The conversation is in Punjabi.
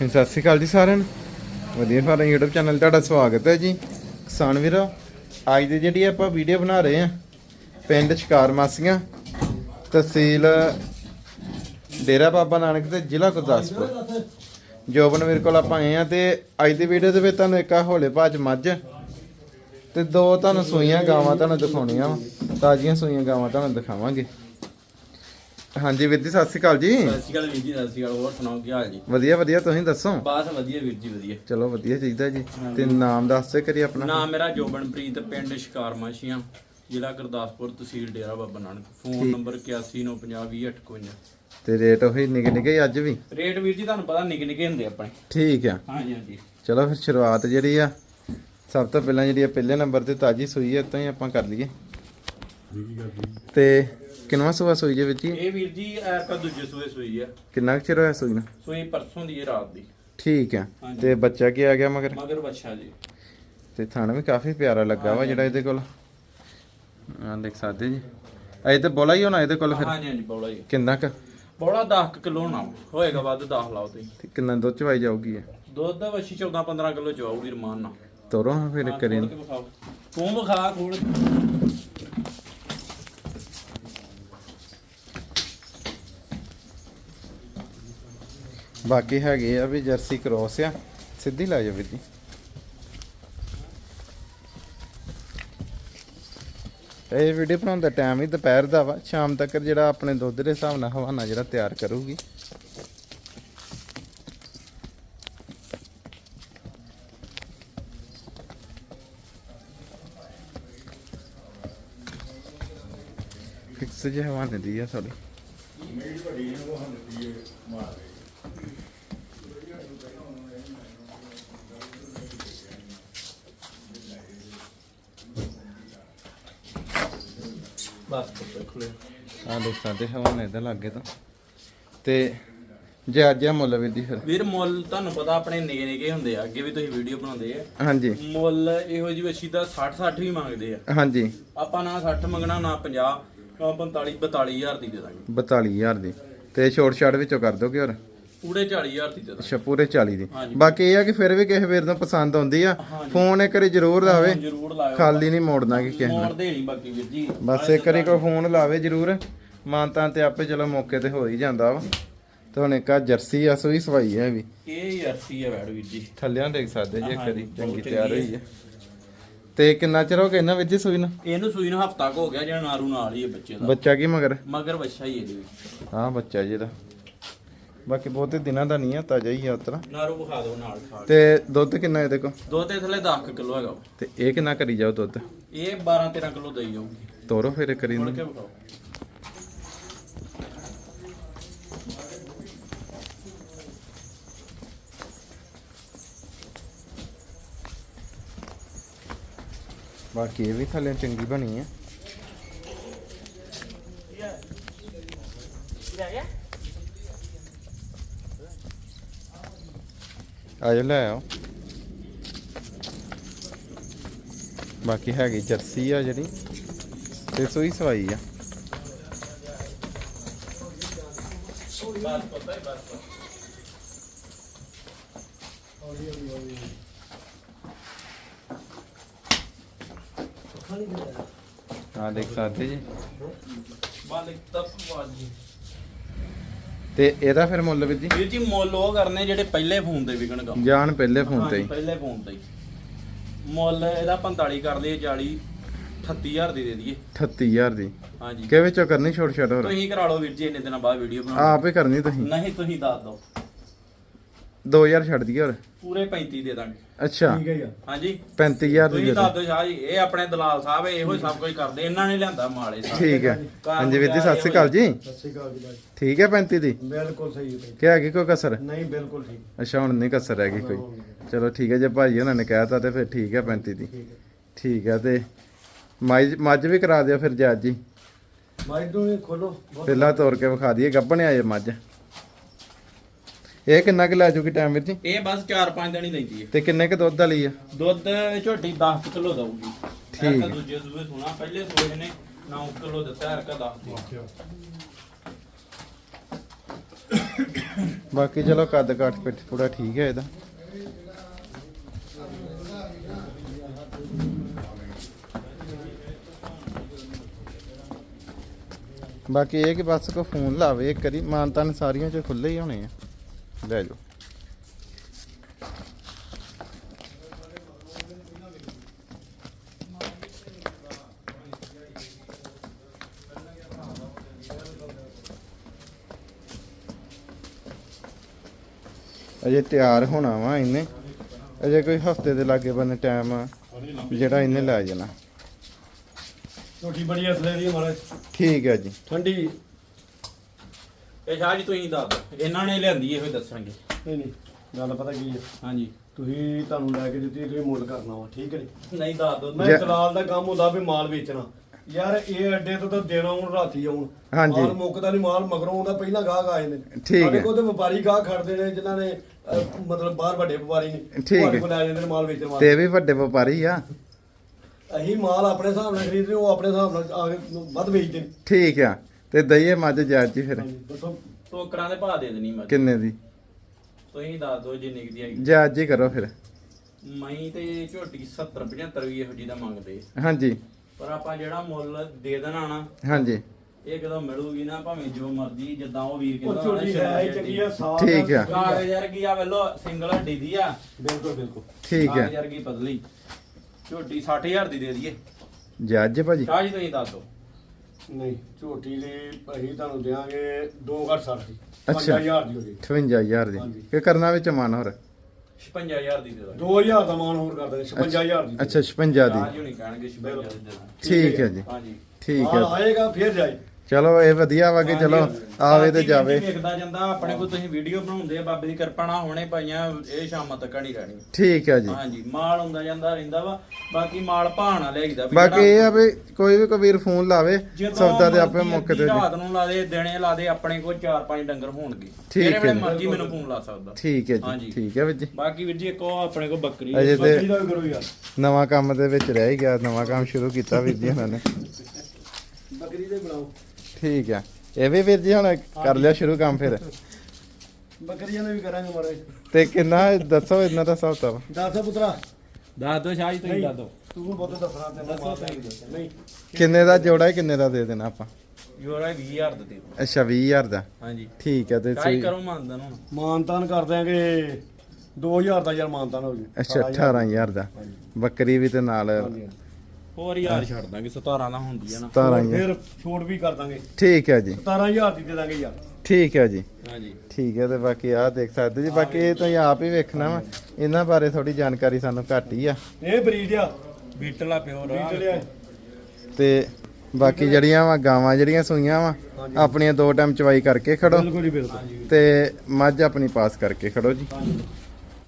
ਸਤਿ ਸ਼੍ਰੀ ਅਕਾਲ ਜੀ ਸਾਰਿਆਂ ਨੂੰ। ਵਧੀਆ ਫਾਰਮ YouTube ਚੈਨਲ ਤੁਹਾਡਾ ਸਵਾਗਤ ਹੈ ਜੀ। ਕਿਸਾਨ ਵੀਰੋ, ਅੱਜ ਦੀ ਜਿਹੜੀ ਆਪਾਂ ਵੀਡੀਓ ਬਣਾ ਰਹੇ ਆ ਪਿੰਡ ਸ਼ਿਕਾਰ ਮਾਸੀਆਂ, ਤਹਿਸੀਲ ਡੇਰਾ ਬਾਬਾ ਨਾਨਕ ਤੇ ਜ਼ਿਲ੍ਹਾ ਗੁਰਦਾਸਪੁਰ। ਜੋਬਨ ਵੀਰ ਕੋਲ ਆਪਾਂ ਆਏ ਆ ਤੇ ਅੱਜ ਦੀ ਵੀਡੀਓ ਦੇ ਵਿੱਚ ਤੁਹਾਨੂੰ ਇੱਕ ਆ ਹੋਲੇ ਭਾਜ ਮੱਝ ਤੇ ਦੋ ਤੁਹਾਨੂੰ ਸੂਈਆਂ ਗਾਵਾਂ ਤੁਹਾਨੂੰ ਦਿਖਾਉਣੀਆਂ ਵਾ। ਤਾਜ਼ੀਆਂ ਸੂਈਆਂ ਗਾਵਾਂ ਤੁਹਾਨੂੰ ਦਿਖਾਵਾਂਗੇ। ਹਾਂਜੀ ਵੀਰ ਜੀ ਸਤਿ ਸ਼੍ਰੀ ਅਕਾਲ ਜੀ। ਸਤਿ ਸ਼੍ਰੀ ਅਕਾਲ ਵੀਰ ਜੀ ਸਤਿ ਸ਼੍ਰੀ ਅਕਾਲ ਹੋਰ ਸੁਣਾਓ ਕੀ ਹਾਲ ਜੀ? ਵਧੀਆ ਵਧੀਆ ਤੁਸੀਂ ਦੱਸੋ? ਬਾਸ ਵਧੀਆ ਵੀਰ ਜੀ ਵਧੀਆ। ਚਲੋ ਵਧੀਆ ਚਾਹੀਦਾ ਜੀ। ਤੇ ਨਾਮ ਦੱਸ ਦੇ ਕਰੀ ਆਪਣਾ। ਨਾਮ ਮੇਰਾ ਜੋਬਨਪ੍ਰੀਤ ਪਿੰਡ ਸ਼ਿਕਾਰ ਮਾਸ਼ੀਆਂ ਜ਼ਿਲ੍ਹਾ ਗੁਰਦਾਸਪੁਰ ਤਹਿਸੀਲ ਡੇਰਾ ਬਾਬਾ ਨਾਨਕ। ਫੋਨ ਨੰਬਰ 8195020851 ਤੇ ਰੇਟ ਉਹੀ ਨਿੱਕੇ ਨਿੱਕੇ ਅੱਜ ਵੀ? ਰੇਟ ਵੀਰ ਜੀ ਤੁਹਾਨੂੰ ਪਤਾ ਨਿੱਕੇ ਨਿੱਕੇ ਹੁੰਦੇ ਆਪਣੇ। ਠੀਕ ਆ। ਹਾਂਜੀ ਹਾਂਜੀ। ਚਲੋ ਫਿਰ ਸ਼ੁਰੂਆਤ ਜਿਹੜੀ ਆ ਸਭ ਤੋਂ ਪਹਿਲਾਂ ਜਿਹੜੀ ਆ ਪਹਿਲੇ ਨੰਬਰ ਤੇ ਤਾਜੀ ਸੂਈ ਹੈ ਤਾਂ ਹੀ ਆਪਾਂ ਕਰ ਲਈਏ। ਤੇ ਕਿੰਨਵਾਂ ਸੂਆ ਸੂਈ ਜੇ ਵਿੱਚ ਹੀ ਇਹ ਵੀਰ ਜੀ ਐਰਕਾ ਦੂਜੇ ਸੂਏ ਸੂਈ ਆ। ਕਿੰਨਾ ਕੁ ਚਿਰ ਹੋਇਆ ਸੂਈ ਨੂੰ? ਸੂਈ ਪਰਸੋਂ ਦੀ ਹੈ ਰਾਤ ਦੀ। ਠੀਕ ਆ। ਹਾਂਜੀ। ਤੇ ਬੱਚਾ ਕੀ ਆ ਗਿਆ ਮਗਰ? ਮਗਰ ਬੱਚਾ ਜੀ। ਤੇ ਥਣ ਵੀ ਕਾਫੀ ਪਿਆਰਾ ਲੱਗਾ ਵਾ ਜਿਹੜਾ ਇਹਦੇ ਕੋਲ। ਆ ਦੇਖ ਸਕਦੇ ਜੀ। ਅਜੇ ਤੇ ਬੋਲਾ ਹੀ ਹੋਣਾ ਇਹਦੇ ਕੋਲ ਫਿਰ? ਹਾਂਜੀ ਹਾਂਜੀ ਬੋਲਾ ਜੀ ਕਿੰਨਾ ਕ? ਬੋਲਾ 10 ਕਿਲੋ ਹੋਣਾ ਵਾ। ਹੋਏਗਾ ਵੱਧ 10 ਲਾਓ ਤੁਸੀਂ। ਤੇ ਕਿੰਨਾ ਦੁੱਧ ਚਵਾਈ ਜਾਊਗੀ ਇਹ? ਦੁੱਧ ਦਾ ਵਸ਼ੀ 14 15 ਕਿਲੋ ਚਵਾਉਗੀ ਰਮਾਨ ਨਾਲ। ਤੋਰੋ ਹਾਂ ਫਿਰ ਕਰੀ ਖੋਲ ਕੇ ਵਿਖਾਓ। ਤੂੰ ਵਿਖਾ ਕੋਲ ਬਾਕੀ ਹੈਗੇ ਆ ਵੀ ਜਰਸੀ ਕ੍ਰੋਸ ਆ, ਸਿੱਧੀ ਲਾ ਜਾ ਵੀਰ ਜੀ। ਇਹ ਵੀਡੀਓ ਬਣਾਉਣ ਦਾ ਟਾਈਮ ਹੀ ਦੁਪਹਿਰ ਦਾ ਵਾ, ਸ਼ਾਮ ਤੱਕ ਜਿਹੜਾ ਆਪਣੇ ਦੁੱਧ ਦੇ ਹਿਸਾਬ ਨਾਲ ਹਵਾਨਾ ਜਿਹੜਾ ਤਿਆਰ ਕਰੂਗੀ। ਫਿਕਸ ਜਿਹਾ ਹਵਾਨੇ ਦੀ ਆ ਥੋੜੀ ਬਸ ਪੁੱਤਰ ਖੁੱਲੇ ਆ ਦੇਖ ਸਕਦੇ ਹਵਾਨੇ ਦੇ ਲੱਗੇ ਤਾਂ। ਤੇ ਜੇ ਅੱਜ ਆ ਮੁੱਲ ਵੀਰ ਜੀ ਫਿਰ? ਵੀਰ ਮੁੱਲ ਤੁਹਾਨੂੰ ਪਤਾ ਆਪਣੇ ਨਿਗੇ ਨਿਗੇ ਹੁੰਦੇ ਆ ਅੱਗੇ ਵੀ ਤੁਸੀਂ ਵੀਡੀਓ ਬਣਾਉਂਦੇ ਆ। ਹਾਂਜੀ। ਮੁੱਲ ਇਹੋ ਜਿਹੀ ਵਸ਼ੀ ਦਾ 60 60 ਵੀ ਮੰਗਦੇ ਆ। ਹਾਂਜੀ। ਆਪਾਂ ਨਾ 60 ਮੰਗਣਾ ਨਾ 50 ਨਾ 45 42000 ਦੀ ਦੇ ਦਾਂਗੇ। 42000 ਦੀ। ਤੇ ਛੋਟ ਛਾੜ ਵਿੱਚੋਂ ਕਰ ਦੋਗੇ ਹੋਰ? ਪੂਰੇ 40000 ਦੀ ਦੇ ਦਾਂਗੇ। ਅੱਛਾ ਪੂਰੇ 40 ਦੀ। ਹਾਂਜੀ। ਬਾਕੀ ਇਹ ਆ ਕਿ ਫਿਰ ਵੀ ਕਿਸੇ ਵੀਰ ਨੂੰ ਪਸੰਦ ਆਉਂਦੀ ਆ। ਫੋਨ ਇੱਕ ਵਾਰੀ ਜ਼ਰੂਰ ਲਾਵੇ। ਜਰੂਰ ਲਾਇਓ। ਖਾਲੀ ਨਹੀਂ ਮੋੜਨਾ ਕਿ ਕਿਸੇ ਨੂੰ। ਮੋੜਦੇ ਨਹੀਂ ਬਾਕੀ ਵੀਰ ਜੀ। ਬਸ ਇੱਕ ਵਾਰੀ ਕੋਈ ਫੋਨ ਲਾਵੇ ਜ਼ਰੂਰ। ਮਾਨਤਾਂ ਤੇ ਆਪੇ ਚਲੋ ਮੌਕੇ ਤੇ ਹੋ ਹੀ ਜਾਂਦਾ ਵਾ। ਤੇ ਹੁਣ ਇੱਕ ਆ ਜਰਸੀ ਆ ਸੋਈ ਸਵਾਈ ਹੈ ਵੀ। ਇਹ ਜਰਸੀ ਆ ਵੈੜ ਵੀਰ ਜੀ। ਥੱਲਿਆਂ ਦੇਖ ਸਕਦੇ ਜੇ ਕਰੀ ਚੰਗੀ ਤਿਆਰ ਹੋਈ ਹੈ ਤੇ ਕਿੰਨਾ ਚਿਰ ਹੋ ਗਿਆ ਇਹਨਾਂ ਵਿੱਚ ਸੂਈ ਨੂੰ? ਇਹਨੂੰ ਸੂਈ ਨੂੰ ਹਫਤਾ ਹੋ ਗਿਆ ਜਿਹੜਾ ਨਾਰੂ ਨਾਲ ਹੀ ਹੈ ਬੱਚੇ ਦਾ। ਬੱਚਾ ਕੀ ਮਗਰ? ਮਗਰ ਬੱਚਾ ਹੀ ਇਹਦੇ ਵਿੱਚ। ਹਾਂ ਬੱਚਾ ਜੀ ਇਹਦਾ। ਬਾਕੀ ਬਹੁਤੇ ਦਿਨਾਂ ਦਾ ਨਹੀਂ ਆ ਤਾਜ਼ਾ ਹੀ ਆ ਉਤਰਾ। ਨਾਰੂ ਵਿਖਾ ਦਿਓ ਨਾਲ ਖਾ ਕੇ ਤੇ ਦੁੱਧ ਕਿੰਨਾ ਇਹਦੇ ਕੋਲ? ਦੋ ਤੇ ਥੱਲੇ 10 ਕਿਲੋ ਹੈਗਾ। ਵਾ। ਤੇ ਇਹ ਕਿੰਨਾ ਕਰੀ ਜਾਓ ਦੁੱਧ? ਇਹ 12 13 ਕਿਲੋ ਦੇਈ ਜਾਊਗੀ। ਤੋਰੋ ਫਿਰ ਕਰੀ ਕੇ ਵਿਖਾਓ। ਬਾਕੀ ਇਹ ਵੀ ਥੱਲੇ ਚੰਗੀ ਬਣੀ ਹੈ ਆਜੋ ਲੈ ਆਓ। ਬਾਕੀ ਹੈਗੀ ਜਰਸੀ ਆ ਜਿਹੜੀ ਤੇ ਸੋਈ ਸਵਾਈ ਆ। ਹੀ ਦੇਖ ਸਕਦੇ ਜੀ। ਮਾਲਿਕ ਤਫਵਾਜੀ ਤੇ ਇਹਦਾ ਫਿਰ ਮੁੱਲ ਵੀ ਜੀ? ਵੀਰ ਜੀ ਮੁੱਲ ਉਹ ਕਰਨੇ ਜਿਹੜੇ ਪਹਿਲੇ ਫੋਨ ਤੇ ਵਿਕਣ ਗਾ। ਜਾਨ ਪਹਿਲੇ ਫੋਨ ਤੇ ਹੀ। ਪਹਿਲੇ ਫੋਨ ਤੇ ਹੀ। ਮੁੱਲ ਇਹਦਾ 45 ਕਰ ਲਈਏ 40 38000 ਦੀ ਦੇ ਦਈਏ। 38000 ਦੀ। ਹਾਂਜੀ। ਕਿ ਵਿੱਚੋਂ ਕਰਨੀ ਛੋਟ ਛੋਟ ਹੋਰ? ਤੁਸੀਂ ਕਰਾ ਲਓ ਵੀਰ ਜੀ ਇੰਨੇ ਦਿਨਾਂ ਬਾਅਦ ਵੀਡੀਓ ਬਣਾ ਆਪ ਹੀ ਕਰਨੀ ਤੁਸੀਂ। ਨਹੀਂ ਤੁਸੀਂ ਦੱਸ ਦਿਓ। 2000 ਛੱਡ ਦਈਏ ਹੋਰ। ਪੂਰੇ 35 ਦੇ ਦਾਂਗੇ। ਅੱਛਾ। ਹਾਂਜੀ। 35000 ਦੀ ਤੁਸੀਂ ਦੱਸ ਦਿਓ ਸ਼ਾਹ ਜੀ ਇਹ ਆਪਣੇ ਦਲਾਲ ਸਾਹਿਬ ਇਹੋ ਹੀ ਸਭ ਕੁਝ ਕਰਦੇ ਇਹਨਾਂ ਨੇ ਲਿਆਂਦਾ ਮਾਲੇ ਸਾਹਿਬ ਠੀਕ ਹੈ। ਹਾਂਜੀ ਵੀਰ ਜੀ ਸਤਿ ਸ਼੍ਰੀ ਅਕਾਲ ਜੀ। ਸਤਿ ਸ਼੍ਰੀ ਅਕਾਲ ਜੀ ਬਾਈ। ਠੀਕ ਹੈ 35 ਦੀ? ਬਿਲਕੁਲ ਸਹੀ ਹੈ ਕਿ ਹੈਗੀ ਕੋਈ ਕਸਰ। ਨਹੀਂ ਬਿਲਕੁਲ ਠੀਕ। ਅੱਛਾ ਹੁਣ ਨਹੀਂ ਕਸਰ ਹੈਗੀ ਕੋਈ। ਚਲੋ ਠੀਕ ਹੈ ਜੇ ਭਾਜੀ ਉਹਨਾਂ ਨੇ ਕਹਿਤਾ ਤੇ ਫਿਰ ਠੀਕ ਹੈ 35 ਦੀ। ਠੀਕ ਹੈ। ਠੀਕ ਹੈ ਤੇ ਮੱਝ ਮੱਝ ਵੀ ਕਰਾ ਦਿਓ ਫਿਰ ਜੱਜ ਜੀ। ਨੂੰ ਇਹ ਖੋਲੋ। ਬਹੁਤ ਪਹਿਲਾਂ ਤੋੜ ਕੇ ਵਿਖਾ ਦਈਏ ਗੱਭਣ ਆਏ ਮੱਝ। ਇਹ ਕਿੰਨਾ ਕੁ ਲੈ ਜੂਗੀ ਟਾਈਮ ਵਿੱਚ ਜੀ? ਇਹ ਬਸ 4-5 ਦਿਨ ਹੀ ਲੈਂਦੀ ਹੈ। ਤੇ ਕਿੰਨੇ ਕੁ ਦੁੱਧ ਵਾਲੀ ਆ? ਦੁੱਧ ਝੋਟੀ 10 ਕਿਲੋ ਦਊਗੀ। ਠੀਕ ਹੈ। ਦੂਜੇ ਸੂਏ ਸੁਣਾ ਪਹਿਲੇ ਸੂਏ ਨੇ 9 ਕਿਲੋ ਦਿੱਤਾ ਐਰਕਾ 10 ਦੀ। ਬਾਕੀ ਚਲੋ ਕੱਦ ਕਾਠ ਪਿੱਠ ਪੂਰਾ ਠੀਕ ਹੈ ਇਹਦਾ। ਬਾਕੀ ਇਹ ਕਿ ਬਸ ਕੋ ਫੋਨ ਲਾਵੇ ਇੱਕ ਵਾਰੀ। ਮਾਨਤਾਨ ਸਾਰੀਆਂ ਚ ਖੁੱਲੇ ਹੀ ਹੋਣੇ ਆ। ਲੈ ਜਾਓ ਅਜੇ ਤਿਆਰ ਹੋਣਾ ਵਾ ਇਹਨੇ। ਅਜੇ ਕੋਈ ਹਫ਼ਤੇ ਦੇ ਲਾਗੇ ਬੰਨੇ ਟਾਈਮ ਆ ਜਿਹੜਾ ਇਹਨੇ ਲੈ ਜਾਣਾ। ਝੋਟੀ ਬੜੀ ਅਸਲੇ ਦੀ ਮਹਾਰਾਜ। ਠੀਕ ਹੈ ਜੀ। ਠੰਡੀ। ਇਹ ਸ਼ਾਹ ਜੀ ਤੁਸੀਂ ਦੱਸ ਦਿਓ। ਇਹਨਾਂ ਨੇ ਲਿਆਂਦੀ ਇਹੋ ਹੀ ਦੱਸਣਗੇ। ਨਹੀਂ ਨਹੀਂ ਗੱਲ ਪਤਾ ਕੀ ਹੈ ਹਾਂਜੀ। ਤੁਸੀਂ ਤੁਹਾਨੂੰ ਲੈ ਕੇ ਦਿੱਤੀ ਤੁਸੀਂ ਮੁੱਲ ਕਰਨਾ ਵਾ ਠੀਕ ਹੈ ਜੀ? ਨਹੀਂ ਦੱਸ ਦੋ ਮੈਂ ਜੈ- ਦਲਾਲ ਦਾ ਕੰਮ ਹੁੰਦਾ ਵੀ ਮਾਲ ਵੇਚਣਾ। ਯਾਰ ਇਹ ਅੱਡੇ ਤੋਂ ਤਾਂ ਦੇਣਾ ਹੁਣ ਰਾਤੀ ਆਉਣ। ਹਾਂਜੀ। ਮਾਲ ਮੁੱਕਦਾ ਨਹੀਂ ਮਾਲ ਮਗਰੋਂ ਆਉਂਦਾ ਪਹਿਲਾਂ ਗਾਹਕ ਆ ਜਾਂਦੇ ਨੇ। ਠੀਕ ਸਾਡੇ ਹੈ। ਕੋਲ ਤੇ ਵਪਾਰੀ ਗਾਹਕ ਖੜਦੇ ਨੇ ਜਿਨ੍ਹਾਂ ਨੇ ਅਹ, ਮਤਲਬ ਬਾਹਰ ਵੱਡੇ ਵਪਾਰੀ ਨੇ ਠੀਕ ਹੈ। ਲੈ ਜਾਂਦੇ ਨੇ ਮਾਲ ਵੇਚਣ ਤੇ ਵਾਸਤੇ ਇਹ ਵੀ ਵੱਡੇ ਵਪਾਰੀ ਆ। ਅਸੀਂ ਮਾਲ ਆਪਣੇ ਹਿਸਾਬ ਨਾਲ ਖਰੀਦਦੇ ਉਹ ਆਪਣੇ ਹਿਸਾਬ ਨਾਲ ਆ ਕੇ ਵੱਧ ਵੇਚਦੇ ਨੇ। ਠੀਕ ਆ। ਤੇ ਦਈਏ ਮੱਝ ਜਾਇਜ਼ ਜੀ ਫਿਰ। ਹਾਂਜੀ ਦੱਸੋ ਟੋਕਰਾਂ ਦੇ ਭਾਅ ਦੇ ਦੇਣੀ ਮੈਂ ਕਿੰਨੇ ਦੀ? ਤੁਸੀਂ ਦੱਸ ਦਿਓ ਜਿੰਨੀ ਕੁ ਦੀ ਹੈਗੀ। ਜਾਇਜ਼ ਜੀ ਕਰੋ ਫਿਰ। ਮਈ ਤੇ ਝੋਟੀ 70 75 ਵੀ ਇਹੋ ਜੀ ਦਾ ਮੰਗਦੇ। ਹਾਂਜੀ। ਪਰ ਆਪਾਂ ਜਿਹੜਾ ਮੁੱਲ ਦੇ ਦੇਣਾ ਨਾ ਹਾਂਜੀ। ਇਹ ਕਦੋਂ ਮਿਲੂਗੀ ਨਾ ਭਾਵੇਂ ਜੋ ਮਰਜ਼ੀ ਜਿੱਦਾਂ ਉਹ ਵੀਰ ਉਹ ਕਹਿੰਦਾ ਝੋਟੀ ਹੈ ਹੀ ਚੰਗੀ ਆ ਸਾਫ਼ ਠੀਕ ਆ। ਕਾਗਜ਼ ਵਰਗੀ ਆ ਵੇਲੋ ਸਿੰਗਲ ਹੱਡੀ ਦੀ ਆ। ਬਿਲਕੁਲ ਬਿਲਕੁਲ। ਠੀਕ ਕਾਗਜ਼ ਹੈ ਵਰਗੀ ਪਤਲੀ ਝੋਟੀ 60000 ਦੀ ਦੇ ਦਈਏ। ਜਾਇਜ਼ ਜੀ ਭਾਜੀ ਸ਼ਾਹ ਜੀ ਤੁਸੀਂ ਦੱਸ ਦਿਓ। ਨਹੀਂ ਝੋਟੀ ਦੀ ਅਸੀਂ ਤੁਹਾਨੂੰ ਦੇਾਂਗੇ 2 ਘੱਟ 60 ਦੀ ਅੱਛਾ। 5000 ਦੀ ਹੋ ਜੀ 58000 ਦੀ। ਹਾਂਜੀ। ਕੀ ਕਰਨਾ ਵਿੱਚ ਮਨ ਹੋਰ? 56000 ਦੀ ਦੇ ਦਾਂਗੇ। 2000 ਦਾ ਮਾਨ ਹੋਰ ਕਰ ਦਾਂਗੇ 55000 ਦੀ। ਅੱਛਾ 56 ਦੀ। ਸ਼ਾਹ ਜੀ ਹੁਣੀ ਕਹਿਣਗੇ 56000 ਦੀ ਦੇ ਦਾਂਗੇ ਠੀਕ ਹੈ ਜੀ। ਹਾਂਜੀ। ਠੀਕ ਹੈ ਆਏਗਾ ਫਿਰ ਜਾਏ। ਚਲੋ ਇਹ ਵਧੀਆ ਵਾ ਕਿ ਚਲੋ ਆਵੇ ਤੇ ਜਾਵੇ। ਵੇਖਦਾ ਜਾਂਦਾ ਆਪਣੇ ਕੋਲ ਤੁਸੀਂ ਵੀਡੀਓ ਬਣਾਉਂਦੇ ਆ ਬਾਬੇ ਦੀ ਕਿਰਪਾ ਨਾਲ ਹੁਣੇ ਪਾਈਆਂ ਇਹ ਸ਼ਾਮਾਂ ਤੱਕ ਨਹੀਂ ਰਹਿਣੀ। ਠੀਕ ਹੈ ਜੀ। ਹਾਂਜੀ ਮਾਲ ਹੁੰਦਾ ਜਾਂਦਾ ਰਹਿੰਦਾ ਵਾ। ਬਾਕੀ ਮਾਲ ਭਾਣਾ ਲਿਆਈਦਾ ਵੀ ਬਾਕੀ ਇਹ ਆ ਵੀ ਕੋਈ ਵੀ ਕੋਈ ਵੀਰ ਫੋਨ ਲਾਵੇ ਸੌਦਾ ਤੇ ਆਪੇ ਮੌਕੇ ਤੇ ਰਾਤ ਨੂੰ ਲਾ ਦੇ ਦਿਨੇ ਲਾ ਦੇ ਆਪਣੇ ਕੋਲ 4-5 ਡੰਗਰ ਹੋਣਗੇ। ਠੀਕ ਹੈ। ਮਰਜ਼ੀ ਮੈਨੂੰ ਫੋਨ ਲਾ ਸਕਦਾ। ਠੀਕ ਹੈ। ਜੀ ਠੀਕ ਹੈ ਵੀਰ ਜੀ। ਬਾਕੀ ਵੀਰ ਜੀ ਇੱਕ ਉਹ ਆਪਣੇ ਕੋਲ ਬੱਕਰੀ ਬੱਕਰੀ ਦਾ ਵੀ ਕਰੋ ਯਾਰ। ਨਵਾਂ ਕੰਮ ਦੇ ਵਿੱਚ ਰਹਿ ਗਿਆ ਨਵਾਂ ਕੰਮ ਸ਼ੁਰੂ ਕੀਤਾ ਵੀਰ ਜੀ ਉਹਨਾਂ ਨੇ। ਬੱਕਰੀ ਦੇ ਬਣਾਓ। ਠੀਕ ਹੈ ਇਹ ਵੀ ਵੀਰ ਜੀ ਹੁਣ ਕਰ ਲਿਆ ਸ਼ੁਰੂ ਕੰਮ ਫਿਰ। ਬੱਕਰੀਆਂ ਦੇ ਵੀ ਕਰਾਂਗੇ ਮਾਰੇ ਤੇ ਕਿੰਨਾ ਦੱਸੋ ਇਹਨਾਂ ਦਾ ਹਿਸਾਬ ਵਾ। ਦੱਸ ਪੁੱਤਰਾ। ਦੱਸ ਦੋ ਸ਼ਾਹ ਜੀ ਤੁਸੀਂ ਦੱਸ ਦੋ। ਤੂੰ ਬਹੁਤ ਦੱਸਣਾ ਤੈਨੂੰ। ਨਹੀਂ। ਕਿੰਨੇ ਦਾ ਜੋੜਾ ਹੈ ਕਿੰਨੇ ਦਾ ਦੇ ਦੇਣਾ ਆਪਾਂ? ਯੋਰਾ 20000 ਦੇ ਦੇ ਅੱਛਾ 20000 ਦਾ। ਹਾਂਜੀ। ਠੀਕ ਹੈ ਤੇ ਕਾਈ ਸਹੀ- ਕਰੋ ਮੰਨਦਨ ਹੁਣ? ਮਾਨਤਾਨ ਕਰ ਦਿਆਂਗੇ 2000 ਦਾ ਯਾਰ ਮਾਨਤਾਨ ਹੋ ਜੀ। ਅੱਛਾ 18000 ਦਾ। ਬੱਕਰੀ ਵੀ ਤੇ ਨਾਲ ਹਾਂਜੀ। ਹੋਰ ਯਾਰ ਛੱਡ ਦਾਂਗੇ 17 ਦਾ ਹੁੰਦੀ ਆ ਨਾ। 17000 ਫਿਰ ਛੋਟ ਵੀ ਕਰ ਦਾਂਗੇ। ਠੀਕ ਹੈ ਜੀ। 17000 ਦੀ ਦੇ ਦਾਂਗੇ ਯਾਰ। ਠੀਕ ਹੈ ਜੀ। ਹਾਂਜੀ। ਠੀਕ ਹੈ ਤੇ ਬਾਕੀ ਆਹ ਦੇਖ ਸਕਦੇ ਜੀ ਬਾਕੀ ਇਹ ਤੁਸੀਂ ਆਪ ਹੀ ਵੇਖਣਾ ਵਾ। ਇਹਨਾਂ ਬਾਰੇ ਥੋੜੀ ਜਾਣਕਾਰੀ ਸਾਨੂੰ ਘੱਟ ਹੀ ਆ। ਇਹ ਬਰੀਡ ਆ। ਬੀਟਲਾ ਪਿਓਰ ਲਿਆ ਤੇ ਬਾਕੀ ਜਿਹੜੀਆਂ ਵਾ ਗਾਵਾਂ ਜਿਹੜੀਆਂ ਸੂਈਆਂ ਵਾ। ਆਪਣੀਆਂ ਦੋ ਟਾਈਮ ਚਵਾਈ ਕਰਕੇ ਖੜੋ। ਬਿਲਕੁਲ ਹੀ ਬਿਲਕੁਲ। ਤੇ ਮੱਝ ਆਪਣੀ ਪਾਸ ਕਰਕੇ ਖੜੋ ਜੀ। ਹਾਂਜੀ।